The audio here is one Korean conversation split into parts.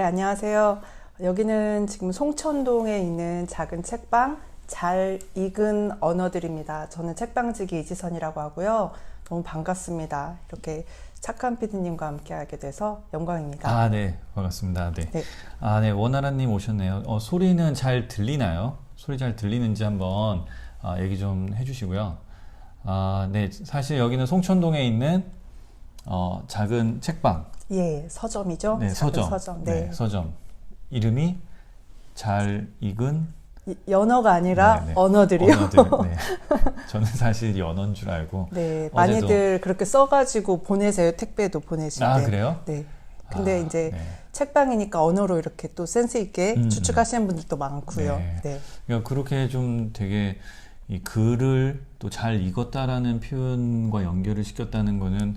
네, 안녕하세요. 여기는 지금 송천동에 있는 작은 책방 잘 익은 언어들입니다. 저는 책방지기 이지선이라고 하고요. 너무 반갑습니다. 이렇게 착한 피디님과 함께하게 돼서 영광입니다. 아, 네. 반갑습니다. 네. 네. 아, 네. 원하라님 오셨네요. 어, 소리는 잘 들리나요? 소리 잘 들리는지 한번 아, 얘기 좀 해주시고요. 아, 네. 사실 여기는 송천동에 있는 어, 작은 책방. 예, 서점이죠. 네, 서점. 서점. 네. 네. 서점. 이름이 잘 익은 이- 연어가 아니라 네, 네. 언어들이요. 언어들. 네. 저는 사실 연어인 줄 알고. 네, 많이들 그렇게 써가지고 보내세요. 택배도 보내실 아, 때. 그래요? 네. 근데 아, 이제 네. 책방이니까 언어로 이렇게 또 센스 있게 음, 추측하시는 분들도 많고요. 네. 네. 그러니까 그렇게 좀 되게 이 글을 또 잘 읽었다라는 표현과 연결을 시켰다는 거는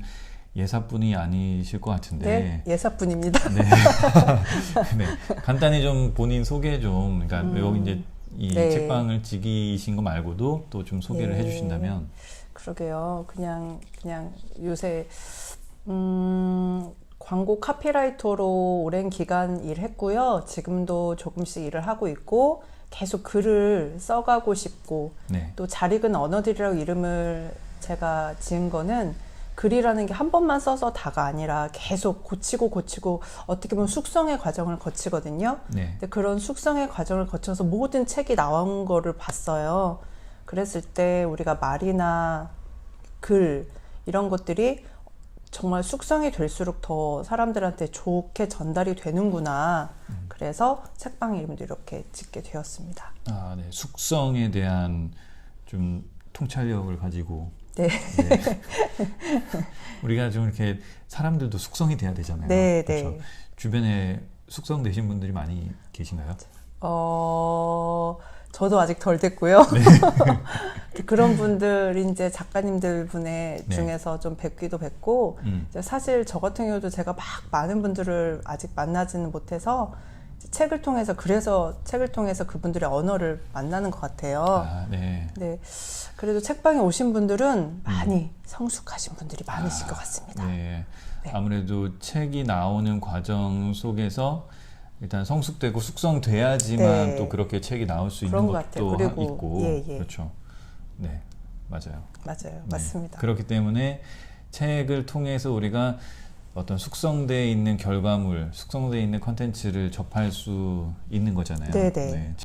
예사뿐이 아니실 것 같은데. 네, 예사뿐입니다. 네. 네. 간단히 좀 본인 소개 좀, 그러니까 여기 이제 이 네. 책방을 지기신 거 말고도 또 좀 소개를 예. 해주신다면. 그러게요. 그냥 그냥 요새 음, 광고 카피라이터로 오랜 기간 일했고요. 지금도 조금씩 일을 하고 있고 계속 글을 써가고 싶고 네. 또잘 익은 언어들이라고 이름을 제가 지은 거는 글이라는 게 한 번만 써서 다가 아니라 계속 고치고 고치고 어떻게 보면 숙성의 과정을 거치거든요. 네. 근데 그런 숙성의 과정을 거쳐서 모든 책이 나온 거를 봤어요. 그랬을 때 우리가 말이나 글 이런 것들이 정말 숙성이 될수록 더 사람들한테 좋게 전달이 되는구나. 그래서 책방 이름도 이렇게 짓게 되었습니다. 아, 네. 숙성에 대한 좀 통찰력을 가지고. 네. 네. 우리가 좀 이렇게 사람들도 숙성이 돼야 되잖아요. 네, 그렇죠? 네. 주변에 숙성되신 분들이 많이 계신가요? 어, 저도 아직 덜 됐고요. 그런 분들 이제 작가님들 분의 네. 중에서 좀 뵙기도 뵙고 음. 사실 저 같은 경우도 제가 막 많은 분들을 아직 만나지는 못해서 책을 통해서 그래서 책을 통해서 그분들의 언어를 만나는 것 같아요. 아, 네. 네. 그래도 책방에 오신 분들은 많이 성숙하신 분들이 많으실 것 같습니다. 네. 네. 아무래도 책이 나오는 과정 속에서 일단 성숙되고 숙성돼야지만 네. 또 그렇게 책이 나올 수 있는 것 것도 그리고, 있고 예, 예. 그렇죠. 네, 맞아요. 맞아요. 네. 맞습니다. 그렇기 때문에 책을 통해서 우리가 어떤 숙성돼 있는 결과물, 숙성돼 있는 컨텐츠를 접할 수 있는 거잖아요. 네, 네.